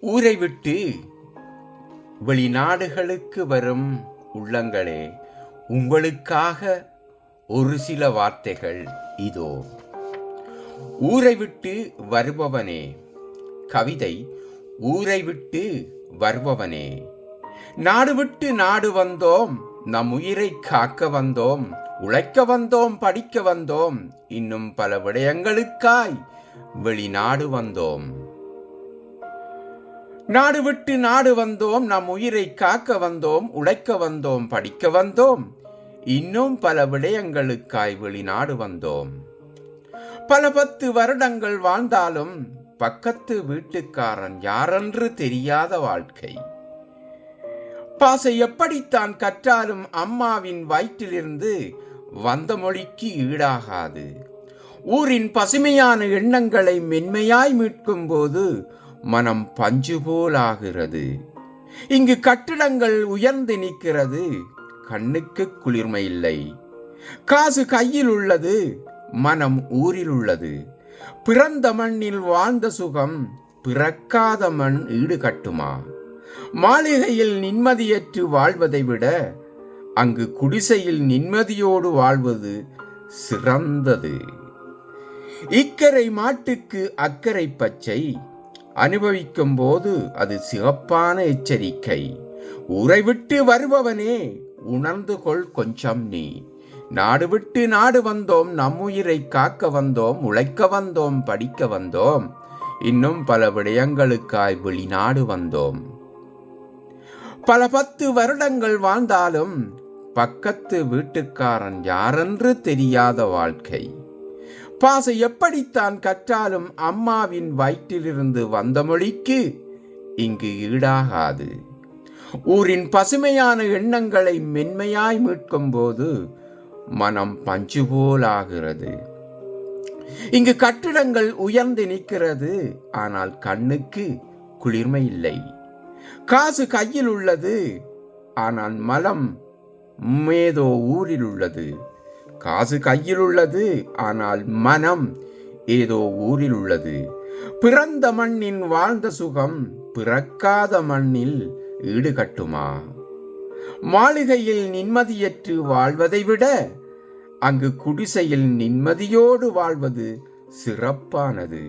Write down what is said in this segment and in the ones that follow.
ஊரை விட்டு வெளிநாடுகளுக்கு வரும் உள்ளங்களே உங்களுக்காக ஒரு சில வார்த்தைகள் இதோ. ஊரை விட்டு வருபவனே கவிதை ஊரை விட்டு வருபவனே. நாடு விட்டு நாடு வந்தோம் நம் உயிரை காக்க வந்தோம் உழைக்க வந்தோம் படிக்க வந்தோம் இன்னும் பல விடயங்களுக்காய் வெளிநாடு வந்தோம். நாடு விட்டு நாடு வந்தோம் நம் உயிரை காக்க வந்தோம் உழைக்க வந்தோம் படிக்க வந்தோம். இன்னும் பல விடயங்களுக்காய் வெளிநாடு வந்தோம். பல பத்து வருடங்கள் வாழ்ந்தாலும் பக்கத்து வீட்டுக்காரன் யாரென்று தெரியாத வாழ்க்கை. பாசை எப்படித்தான் கற்றாலும் அம்மாவின் வயிற்றிலிருந்து வந்த மொழிக்கு ஈடாகாது. ஊரின் பசுமையான எண்ணங்களை மென்மையாய் மீட்கும் போது மனம் பஞ்சு போலாகிறது. இங்கு கட்டிடங்கள் உயர்ந்து நிற்கிறது. கண்ணுக்கு குளிர்மை இல்லை. காசு கையில் உள்ளது மனம் ஊரில் உள்ளது. பிறந்த மண்ணில் வாழ்ந்த சுகம் பிறக்காத மண் ஈடுகட்டுமா மாளிகையில் நிம்மதியற்று வாழ்வதை விட அங்கு குடிசையில் நிம்மதியோடு வாழ்வது சிறந்தது. இக்கரை மாட்டுக்கு அக்கறை பச்சை அனுபவிக்கும் போது அது சிறப்பான எச்சரிக்கை. உறைவிட்டு வருபவனே உணர்ந்து கொள் கொஞ்சம் நீ. நாடு விட்டு நாடு வந்தோம் நம் உயிரை காக்க வந்தோம் உழைக்க வந்தோம் படிக்க வந்தோம். இன்னும் பல விடயங்களுக்காய் வெளிநாடு வந்தோம். பல பத்து வருடங்கள் வாழ்ந்தாலும் பக்கத்து வீட்டுக்காரன் யாரென்று தெரியாத வாழ்க்கை. பாச எப்படித்தான் கற்றாலும் அம்மாவின் வயிற்றிலிருந்து வந்த மொழிக்கு இங்கு ஈடாகாது. ஊரின் பசுமையான எண்ணங்களை மென்மையாய் மீட்கும் போது மனம் பஞ்சு போலாகிறது இங்கு கட்டிடங்கள் உயர்ந்து நிற்கிறது ஆனால் கண்ணுக்கு குளிர்மை இல்லை. காசு கையில் உள்ளது ஆனால் மலம் மேதோ ஊரில் உள்ளது. காசு கையில் உள்ளது ஆனால் மனம் ஏதோ ஊரில் உள்ளது பிறந்த மண்ணின் வாழ்ந்த சுகம் பிறக்காத மண்ணில் ஈடுகட்டுமா? மாளிகையில் நிம்மதியற்று வாழ்வதை விட அங்கு குடிசையில் நிம்மதியோடு வாழ்வது சிறப்பானது.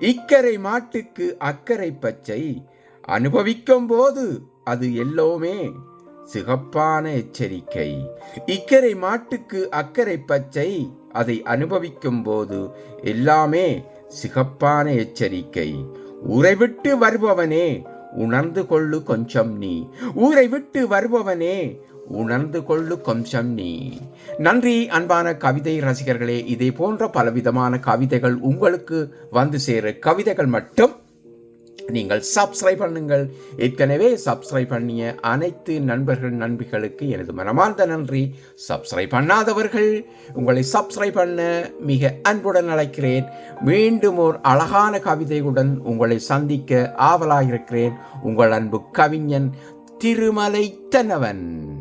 இக்கரை மாட்டுக்கு அக்கறை பச்சை அனுபவிக்கும் போது அது எல்லோமே சிகப்பான எச்சரிக்கை. இக்கரை மாட்டுக்கு அக்கறை பச்சை. அதை அனுபவிக்கும் போது எல்லாமே சிகப்பான எச்சரிக்கை. ஊரை விட்டு வருபவனே உணர்ந்து கொள்ளு கொஞ்சம் நீ. ஊரை விட்டு வருபவனே உணர்ந்து கொள்ளு கொஞ்சம் நீ. நன்றி அன்பான கவிதை ரசிகர்களே. இதே போன்ற பலவிதமான கவிதைகள் உங்களுக்கு வந்து சேர கவிதைகள் மட்டும் நீங்கள் சப்ஸ்கிரைப் பண்ணுங்கள். ஏற்கனவே சப்ஸ்கிரைப் பண்ணிய அனைத்து நண்பர்கள் நண்பிகளுக்கு எனது மனமார்ந்த நன்றி. சப்ஸ்கிரைப் பண்ணாதவர்கள் உங்களை சப்ஸ்கிரைப் பண்ண மிக அன்புடன் அழைக்கிறேன். மீண்டும் ஒரு அழகான கவிதையுடன் உங்களை சந்திக்க ஆவலாக இருக்கிறேன் உங்கள் அன்பு கவிஞன் திருமலைத்தனவன்